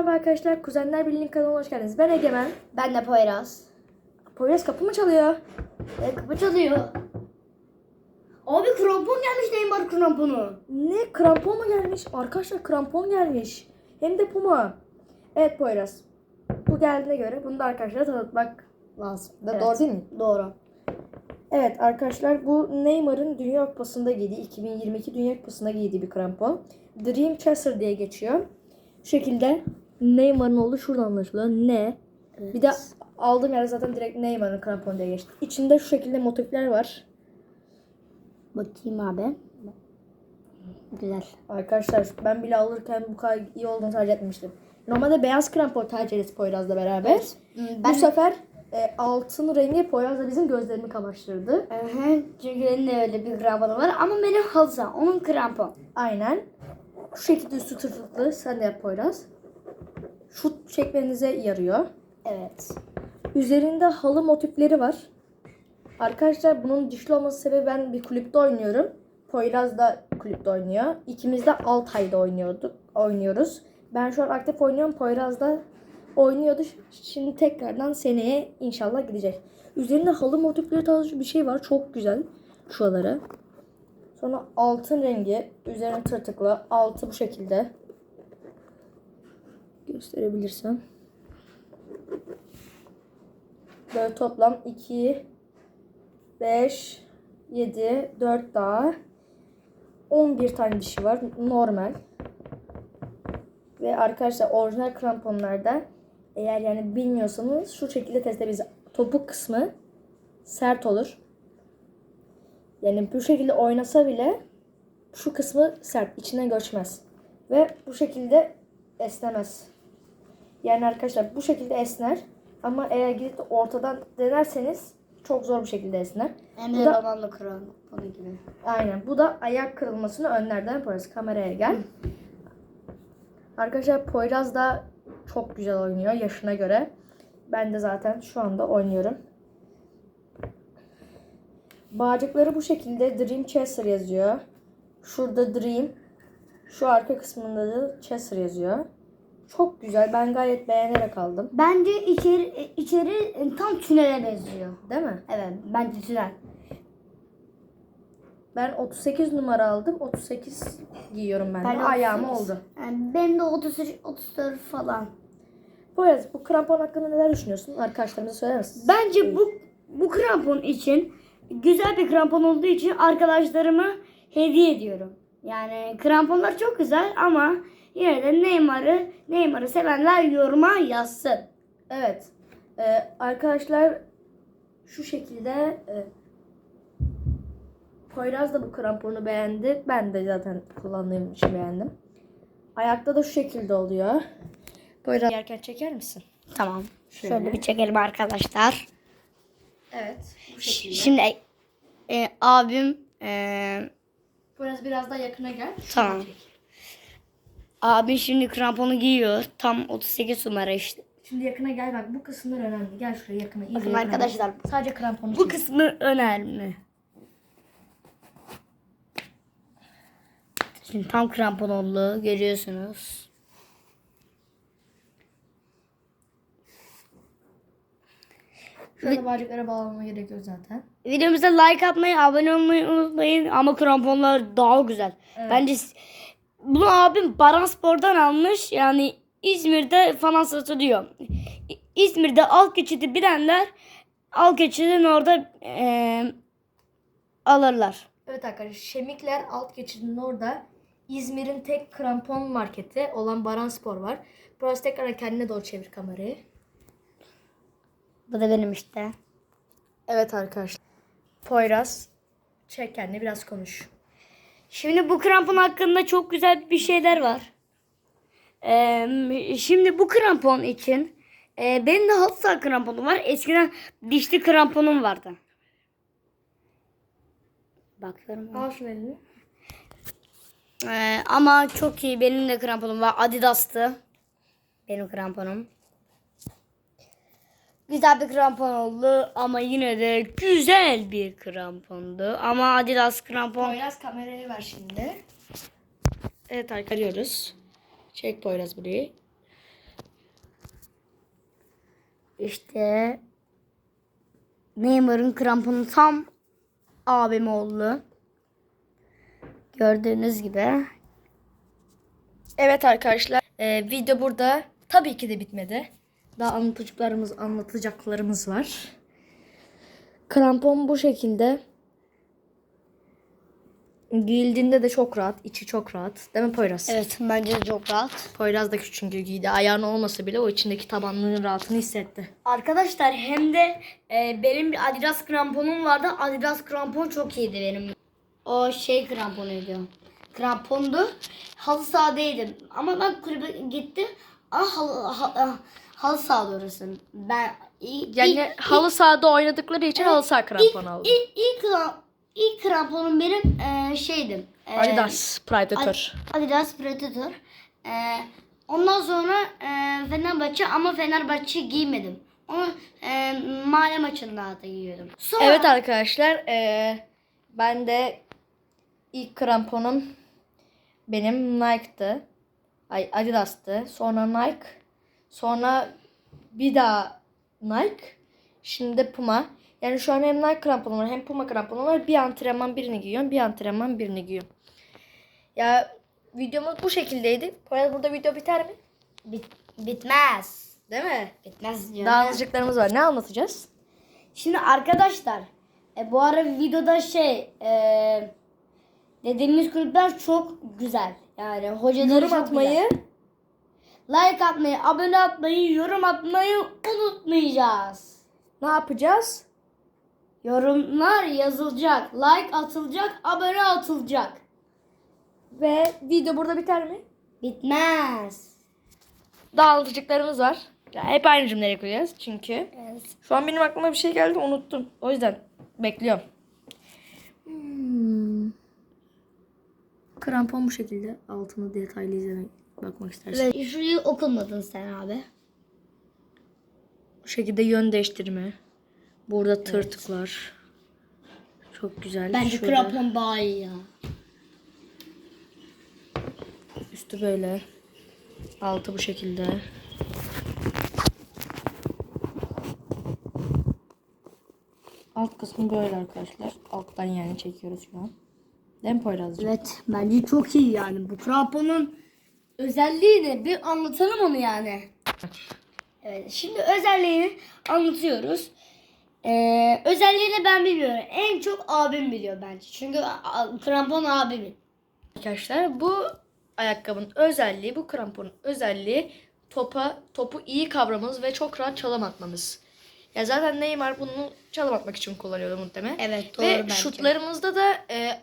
merhaba arkadaşlar. Kuzenler Birliği'nin kanalına hoş geldiniz. Ben Egemen. Ben de Poyraz. Poyraz kapı mı çalıyor? E, kapı çalıyor. Abi krampon gelmiş Neymar kramponu. Ne? Krampon mu gelmiş? Arkadaşlar krampon gelmiş. Hem de Puma. Evet Poyraz. Bu geldiğine göre bunu da arkadaşlara tanıtmak lazım. Da Evet. Doğru değil mi? Doğru. Evet arkadaşlar bu Neymar'ın Dünya Kupası'nda giydiği 2022 Dünya Kupası'nda giydiği bir krampon. Dream Chaser diye geçiyor. Şu şekilde Neymar'ın olduğu şuradan anlaşılıyor. Ne? Bir de aldığım yer zaten direkt Neymar'ın kramponu diye geçti. İçinde şu şekilde motifler var. Bakayım abi. Güzel. Arkadaşlar ben bile alırken bu kadar iyi olduğunu tercih etmiştim. Normalde beyaz krampon tercih ederiz Poyraz'la beraber. Hmm, Bu Ben sefer e, altın rengi Poyraz'la bizim gözlerimi kamaştırdı. Aha, çünkü benim de öyle bir kramponu var ama benim halsa onun krampon. Aynen. Şu şekilde üstü tırtıklı. Sen de yap Poyraz. Şut çekmenize yarıyor. Evet. Üzerinde halı motifleri var. Arkadaşlar bunun dişli olması sebebi ben bir kulüpte oynuyorum. Poyraz da kulüpte oynuyor. İkimiz de Altay'da oynuyorduk, oynuyoruz. Ben şu an aktif oynuyorum. Poyraz da oynuyordu. Şimdi tekrardan seneye inşallah gidecek. Üzerinde halı motifleri tarzı bir şey var. Çok güzel. Şuraları. Sonra altın rengi. Üzerine tırtıklı. Altı bu şekilde. Gösterebilirsem. Böyle toplam 2, 5, 7, 4 daha 11 tane dişi var. Normal. Ve arkadaşlar orijinal kramponlarda eğer yani bilmiyorsanız şu şekilde test edebiliriz. Topuk kısmı sert olur. Yani bu şekilde oynasa bile şu kısmı sert. içine göçmez. Ve bu şekilde esnemez. Yani arkadaşlar bu şekilde esner. Ama eğer gidip de ortadan denerseniz çok zor bir şekilde esner. Hem de da- Ronaldo kramponu gibi. Aynen. Bu da ayak kırılmasını önlerden yaparız. Kameraya gel. Arkadaşlar Poyraz da çok güzel oynuyor yaşına göre. Ben de zaten şu anda oynuyorum. Bağcıkları bu şekilde Dream Chaser yazıyor. Şurada Dream. Şu arka kısmında da Chaser yazıyor. Çok güzel. Ben gayet beğenerek aldım. Bence içeri içeri tam tünele benziyor. Değil mi? Evet bence tünel. Ben 38 numara aldım. 38 giyiyorum ben, Ben de. de Ayağım 38. oldu. Yani benim de 33 34 falan. Poyraz bu krampon hakkında neler düşünüyorsun? Arkadaşlarımıza söyler misin? Bence bu bu krampon için güzel bir krampon olduğu için arkadaşlarıma hediye ediyorum. Yani kramponlar çok güzel ama yine de Neymar'ı Neymar'ı sevenler yoruma yazsın. Evet. Ee, arkadaşlar şu şekilde e, Poyraz da bu kramponu beğendi. Ben de zaten kullandığım için beğendim. Ayakta da şu şekilde oluyor. Poyraz yerken çeker misin? Tamam. Şöyle. Şöyle, bir çekelim arkadaşlar. Evet. Bu şekilde. Şimdi e, abim e, Poyraz biraz daha yakına gel. Tamam. Abim şimdi kramponu giyiyor. Tam 38 numara işte. Şimdi yakına gel bak bu kısımlar önemli. Gel şuraya yakına. iyice Bakın yakına. arkadaşlar Sadece kramponu bu çek. kısmı önemli. Şimdi tam krampon oldu görüyorsunuz. Şurada bağcıklara bağlamama gerekiyor zaten. Videomuza like atmayı, abone olmayı unutmayın ama kramponlar daha güzel. Bence s- bunu abim Baran Spor'dan almış. Yani İzmir'de falan satılıyor. İzmir'de alt geçidi bilenler alt geçidin orada eee, alırlar. Evet arkadaşlar Şemikler alt geçidinin orada İzmir'in tek krampon marketi olan Baran Spor var. Burası tekrar kendine doğru çevir kamerayı. Bu da benim işte. Evet arkadaşlar. Poyraz çek kendini biraz konuş. Şimdi bu krampon hakkında çok güzel bir şeyler var. Eee, şimdi bu krampon için eee, benim de halı kramponum var. Eskiden dişli kramponum vardı. Bakıyorum. Al şunu elini. Eee, ama çok iyi. Benim de kramponum var. Adidas'tı. Benim kramponum. Güzel bir krampon oldu ama yine de güzel bir krampondu. Ama Adidas krampon Poyraz kamerayı ver şimdi. Evet arkadaşlar arıyoruz. Çek Poyraz burayı. işte Neymar'ın kramponu tam abim oldu. Gördüğünüz gibi. Evet arkadaşlar e, video burada tabii ki de bitmedi. Daha anlatacaklarımız anlatacaklarımız var. Krampon bu şekilde. Giyildiğinde de çok rahat. içi çok rahat. Değil mi Poyraz? Evet bence de çok rahat. Poyraz da çünkü giydi. Ayağın olmasa bile o içindeki tabanlığın rahatını hissetti. Arkadaşlar hem de e, benim bir Adidas kramponum vardı. Adidas krampon çok iyiydi benim. O şey kramponuydu. Krampondu. Halı sahadaydım. Ama ben kulübe gittim. Ah halı, ha, ah, halı sahada orası. Ben ilk, Yani ilk, halı sahada oynadıkları için halı saha krampon aldı. ilk, ilk, kram- ilk kramponum benim e, şeydi. e, Adidas Predator. Ad- Adidas Predator. E, ondan sonra e, Fenerbahçe ama Fenerbahçe giymedim. Onu e, mahalle maçında da giyiyordum. Sonra Evet arkadaşlar eee, ben de ilk kramponum benim Nike'tı. Ay Adidas'tı. Sonra Nike. Sonra bir daha Nike. Şimdi de Puma. Yani şu an hem Nike kramponum var hem Puma kramponum var. Bir antrenman birini giyiyorum. Bir antrenman birini giyiyorum. Ya videomuz bu şekildeydi. Poyraz burada video biter mi? Bit- bitmez. Değil mi? Bitmez diyor. Daha anlatacaklarımız var. Ne anlatacağız? Şimdi arkadaşlar e, bu ara videoda şey e, dediğimiz kulüpler çok güzel. Yani hocaları Yorum atmayı, güzel. Like atmayı, abone atmayı, yorum atmayı unutmayacağız. ne yapacağız? Yorumlar yazılacak, like atılacak, abone atılacak. Ve video burada biter mi? Bitmez. Daha anlatacaklarımız var. Ya hep aynı cümleleri koyacağız çünkü. Evet. Şu an benim aklıma bir şey geldi unuttum. O yüzden bekliyorum. Hmm. Krampon bu şekilde. Altını detaylı izlemek bakmak istersen. Ve şurayı okumadın sen abi. Bu şekilde yön değiştirme. Burada tırtık var. Çok güzel. Bence Şurada krampon daha iyi ya. Üstü böyle. Altı bu şekilde. Alt kısmı böyle arkadaşlar. Alttan yani çekiyoruz şu an. Değil mi Poyrazcığım? Evet bence çok iyi yani. Bu kramponun özelliği ne? Bir anlatalım onu yani. Evet şimdi özelliğini anlatıyoruz. Ee, özelliğini ben bilmiyorum. En çok abim biliyor bence. Çünkü krampon abimin. Arkadaşlar bu ayakkabının özelliği, bu kramponun özelliği topa topu iyi kavramanız ve çok rahat çalım atmanız. Ya zaten Neymar bunu çalım atmak için kullanıyordu muhtemelen. Evet doğru Ve bence. şutlarımızda da e,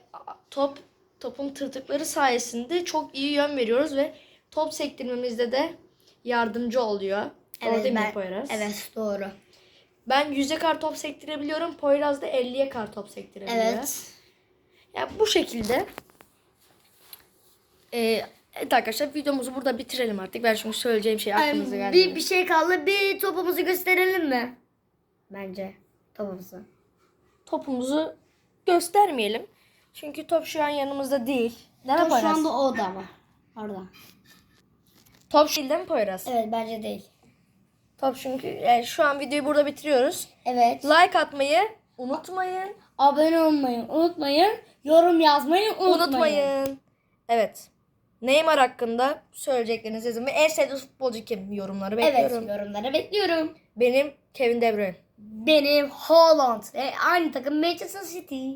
top topun tırtıkları sayesinde çok iyi yön veriyoruz ve top sektirmemizde de yardımcı oluyor. Doğru Evet, mi ben- Poyraz? Evet doğru. Ben 100'e kar top sektirebiliyorum. Poyraz da 50'ye kar top sektirebiliyor. Evet. Ya bu şekilde. Ee, evet arkadaşlar videomuzu burada bitirelim artık. Ben şimdi söyleyeceğim şey aklınıza Ay, geldi. bir, bir şey kaldı. Bir topumuzu gösterelim mi? Bence topumuzu. Topumuzu göstermeyelim. Çünkü top şu an yanımızda değil. Değil mi Top şu Poyraz? anda orada ama. Orada. Top değil değil mi Poyraz? Evet bence değil. Top çünkü yani şu an videoyu burada bitiriyoruz. Evet. Like atmayı unutmayın. Abone olmayı unutmayın. Yorum yazmayı unutmayın. Unutmayın. Evet. Neymar hakkında söyleyeceklerinizi yazın. Ve en sevdiğiniz futbolcu kim? Yorumları Evet bekliyorum. yorumlara bekliyorum. Benim Kevin De Bruyne. Benim Holland. E, aynı takım Manchester City.